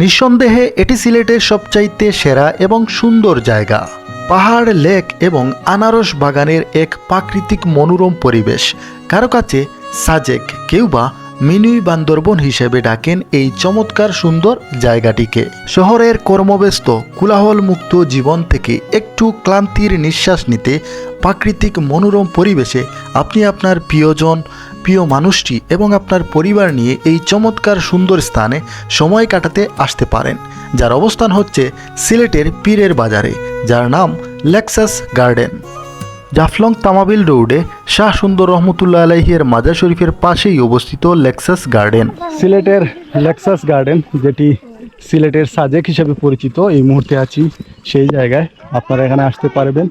নিঃসন্দেহে এটি সিলেটের সবচাইতে সেরা এবং সুন্দর জায়গা। পাহাড়, লেক এবং আনারস বাগানের এক প্রাকৃতিক মনোরম পরিবেশ। কারও কাছে সাজেক কেউ বা মিনুই বান্দরবন হিসেবে ডাকেন এই চমৎকার সুন্দর জায়গাটিকে। শহরের কর্মব্যস্ত কোলাহল মুক্ত জীবন থেকে একটু ক্লান্তির নিঃশ্বাস নিতে প্রাকৃতিক মনোরম পরিবেশে আপনি আপনার প্রিয়জন প্রিয় মানুষটি এবং আপনার পরিবার নিয়ে এই চমৎকার সুন্দর স্থানে সময় কাটাতে আসতে পারেন, যার অবস্থান হচ্ছে সিলেটের পীরের বাজারে, যার নাম লেক্সাস গার্ডেন। জাফলং তামাবিল রোডে শাহ সুন্দর রহমতুল্লাহ আলাইহির মাজার শরীফের পাশেই অবস্থিত লেক্সাস গার্ডেন। সিলেটের লেক্সাস গার্ডেন, যেটি সিলেটের সাজেক হিসেবে পরিচিত, এই মুহূর্তে আছি সেই জায়গায়। আপনারা এখানে আসতে পারবেন।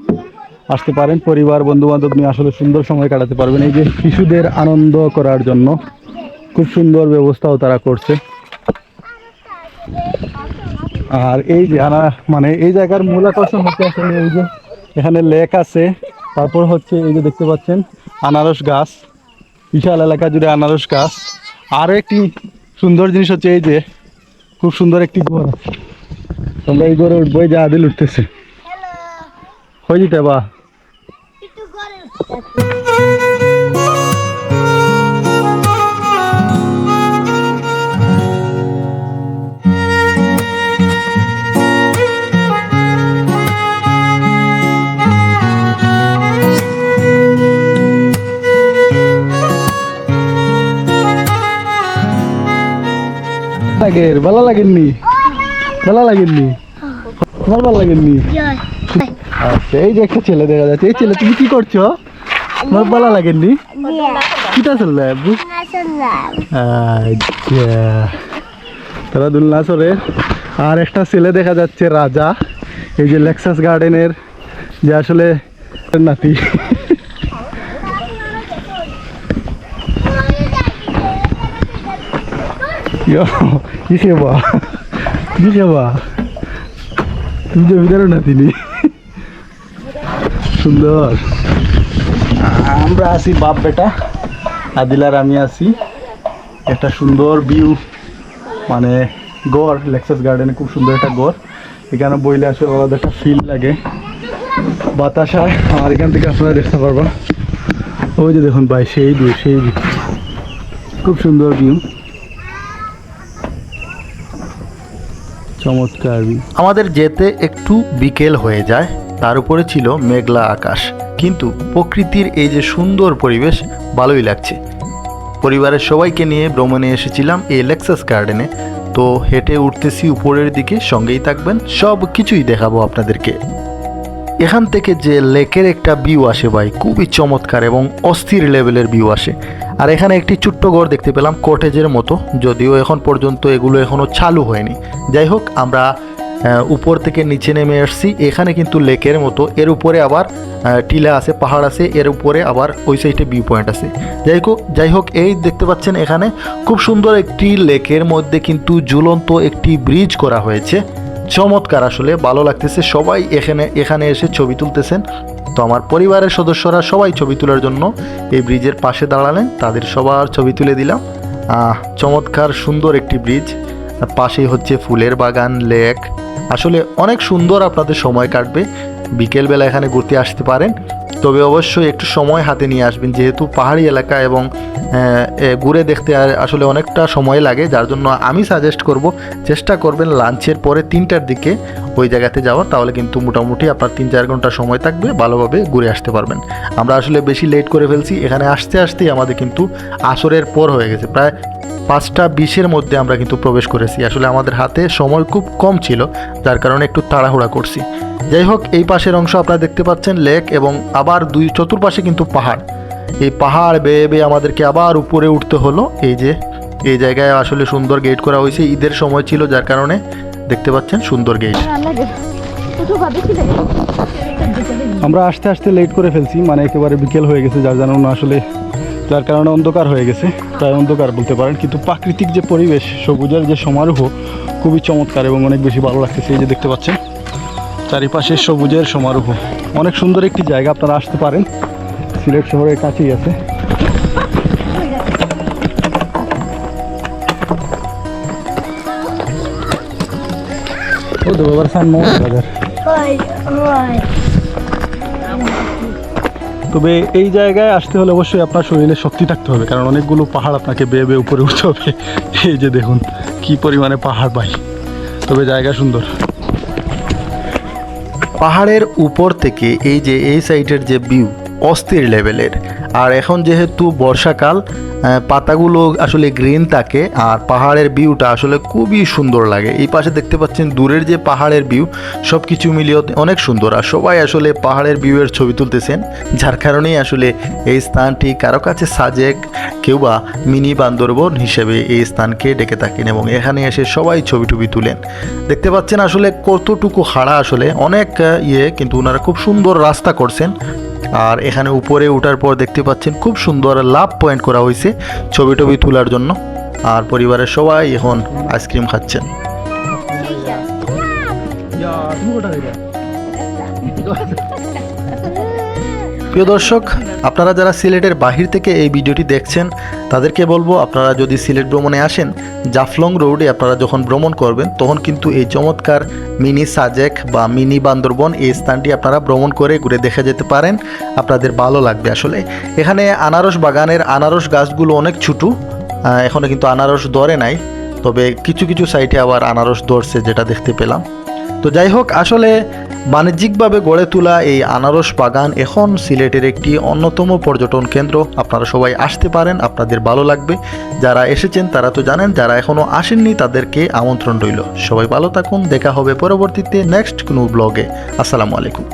আসতে পারেন পরিবার বন্ধু বান্ধব নিয়ে আসলে সুন্দর সময় কাটাতে পারবেন। এই যে শিশুদের আনন্দ করার জন্য খুব সুন্দর ব্যবস্থাও তারা করছে। আর এই যে আনা মানে এই জায়গার মূল আকর্ষণ হচ্ছে আসলে এই যে এখানে লেক আছে। তারপর হচ্ছে এই যে দেখতে পাচ্ছেন আনারস গাছ। বিশাল এলাকা জুড়ে আনারস গাছ। আরও একটি সুন্দর জিনিস হচ্ছে এই যে খুব সুন্দর একটি ঘর আছে তোমরা এই ঘরে উঠবো এই যে আদিল উঠতেছে। হয়ে যেতে বা। ভালো লাগেননি? ভালো লাগেননি? তোমার ভালো লাগেননি? আচ্ছা এই যে একটা ছেলে দেখা যাচ্ছে। এই ছেলে তুমি কি করছ? তোমার ভালো লাগেননি কিটা চললে আব্বু? আচ্ছা। তারা দুলনা সরে আর একটা ছেলে দেখা যাচ্ছে রাজা। এই যে লেক্সাস গার্ডেনের যে আসলে নাতি। কিসে বা কিসে বা তুমি যে ভিতরে না তিনি সুন্দর। আমরা আছি বাপ বেটা, আদিলার আমি আছি। একটা সুন্দর ভিউ মানে গড় লেক্সাস গার্ডেনে খুব সুন্দর একটা গড়। এখানে বইলে আসলে আলাদা একটা ফিল লাগে। বাতাস, আর এখান থেকে আপনারা দেখতে পারবেন ওই যে দেখুন ভাই, সেই ভিউ সেই ভিউ খুব সুন্দর ভিউ চমৎকার ভিউ আমাদের যেতে একটু বিকেল হয়ে যায়, তার উপরে ছিল মেঘলা আকাশ। কিন্তু প্রকৃতির এই যে সুন্দর পরিবেশ ভালোই লাগছে। পরিবারের সবাইকে নিয়ে ভ্রমণে এসেছিলাম এই লেক্সাস গার্ডেনে তো হেঁটে উঠতেছি উপরের দিকে, সঙ্গেই থাকবেন, সব কিছুই দেখাবো আপনাদেরকে। এখান থেকে যে লেকের একটা ভিউ আসে ভাই, খুবই চমৎকার এবং অস্থির লেভেলের ভিউ আসে। আর এখানে একটি ছোট্ট ঘর দেখতে পেলাম কটেজের মতো, যদিও এখন পর্যন্ত এগুলো এখনও চালু হয়নি। যাই হোক, আমরা উপর থেকে নিচে নেমে এসেছি এখানে কিন্তু লেকের মতো। এর উপরে আবার টিলা আছে, পাহাড় আছে। এর উপরে আবার ওই সাইডে ভিউ পয়েন্ট আছে। যাই হোক যাই হোক, এই দেখতে পাচ্ছেন এখানে খুব সুন্দর একটি লেকের মধ্যে কিন্তু ঝুলন্ত একটি ব্রিজ করা হয়েছে। চমৎকার আসলে, ভালো লাগতেছে। সবাই এখানে এখানে এসে ছবি তুলতেছেন। তো আমার পরিবারের সদস্যরা সবাই ছবি তোলার জন্য এই ব্রিজের পাশে দাঁড়ালেন। তাদের সবার ছবি তুলে দিলাম। চমৎকার সুন্দর একটি ব্রিজ পাশেই হচ্ছে ফুলের বাগান, লেক। আসলে অনেক সুন্দর আপনাদের সময় কাটবে। বিকেলবেলা এখানে ঘুরতে আসতে পারেন। তবে অবশ্যই একটু সময় হাতে নিয়ে আসবেন, যেহেতু পাহাড়ি এলাকা এবং ঘুরে দেখতে আসলে অনেকটা সময় লাগে। যার জন্য আমি সাজেস্ট করব, চেষ্টা করবেন লাঞ্চের পরে তিনটার দিকে ওই জায়গাতে যাওয়ার। তাহলে কিন্তু মোটামুটি আপনার তিন চার ঘণ্টা সময় থাকবে, ভালোভাবে ঘুরে আসতে পারবেন। আমরা আসলে বেশি লেট করে ফেলছি। এখানে আসতে আসতেই আমাদের কিন্তু আসরের পর হয়ে গেছে। প্রায় পাঁচটা বিশের মধ্যে আমরা কিন্তু প্রবেশ করেছি। আসলে আমাদের হাতে সময় খুব কম ছিল, যার কারণে একটু তাড়াহুড়া করছি। যাই হোক, এই পাশের অংশ আপনারা দেখতে পাচ্ছেন, লেক এবং আবার দুই চতুর্পাশে কিন্তু পাহাড়। এই পাহাড় বেয়ে বেয়ে আমাদেরকে আবার উপরে উঠতে হলো। এই যে, এই জায়গায় আসলে সুন্দর গেট করা হয়েছে। ঈদের সময় ছিল, যার কারণে দেখতে পাচ্ছেন সুন্দর গেট আমরা আস্তে আস্তে লেট করে ফেলছি মানে একেবারে বিকেল হয়ে গেছে, যার জানানো আসলে যার কারণে অন্ধকার হয়ে গেছে। প্রায় অন্ধকার বলতে পারেন। কিন্তু প্রাকৃতিক যে পরিবেশ, সবুজের যে সমারোহ, খুবই চমৎকার এবং অনেক বেশি ভালো লাগতেছে এই যে দেখতে পাচ্ছেন। চারিপাশে সবুজের সমারোহ। অনেক সুন্দর একটি জায়গা, আপনারা আসতে পারেন। সিলেট শহরের কাছেই আছে। ও সান বাজার. তবে এই জায়গায় আসতে হলে অবশ্যই আপনার শরীরে শক্তি থাকতে হবে, কারণ অনেকগুলো পাহাড় আপনাকে বেয়ে বেয়ে উপরে উঠতে হবে। এই যে দেখুন, কি পরিমাণে পাহাড় পাই তবে জায়গা সুন্দর। পাহাড়ের উপর থেকে এই যে এই সাইডের যে ভিউ অস্থির লেভেলের। আর এখন যেহেতু বর্ষাকাল পাতাগুলো আসলে গ্রিন থাকে, আর পাহাড়ের ভিউটা আসলে খুবই সুন্দর লাগে। এই পাশে দেখতে পাচ্ছেন দূরের যে পাহাড়ের ভিউ সব কিছু মিলিয়ে অনেক সুন্দর। আর সবাই আসলে পাহাড়ের ভিউয়ের ছবি তুলতেছেন, যার কারণেই আসলে এই স্থানটি কারও কাছে সাজেক কেউ বা মিনি বান্দরবন হিসেবে এই স্থানকে ডেকে থাকেন এবং এখানে এসে সবাই ছবি টবি তুলেন। দেখতে পাচ্ছেন আসলে কতটুকু হাড়া আসলে, অনেক ইয়ে কিন্তু ওনারা খুব সুন্দর রাস্তা করছেন। আর এখানে উপরে উঠার পর দেখতে পাচ্ছেন খুব সুন্দর লাভ পয়েন্ট করা হয়েছে ছবি টবি তোলার জন্য। আর পরিবারের সবাই এখন আইসক্রিম খাচ্ছেন। প্রিয় দর্শক আপনারা যারা সিলেটের বাহির থেকে এই ভিডিওটি দেখছেন তাদেরকে বলব আপনারা যদি সিলেট ভ্রমণে আসেন জাফলং রোডে আপনারা যখন ভ্রমণ করবেন তখন কিন্তু এই চমৎকার মিনি সাজেক বা মিনি বান্দরবন এই স্থানটি আপনারা ভ্রমণ করে ঘুরে দেখে যেতে পারেন। আপনাদের ভালো লাগবে আসলে। এখানে আনারস বাগানের আনারস গাছগুলো অনেক ছোটো আহ, এখনও কিন্তু আনারস ধরে নাই তবে কিছু কিছু সাইটে আবার আনারস ধরছে যেটা দেখতে পেলাম। তো যাই হোক, আসলে বাণিজ্যিকভাবে গড়ে তোলা এই আনারস বাগান এখন সিলেটের একটি অন্যতম পর্যটন কেন্দ্র। আপনারা সবাই আসতে পারেন, আপনাদের ভালো লাগবে। যারা এসেছেন, তারা তো জানেন, যারা এখনও আসেননি, তাদেরকে আমন্ত্রণ রইল। সবাই ভালো থাকুন, দেখা হবে পরবর্তীতে নেক্সট কোনো ব্লগে আসসালামু আলাইকুম।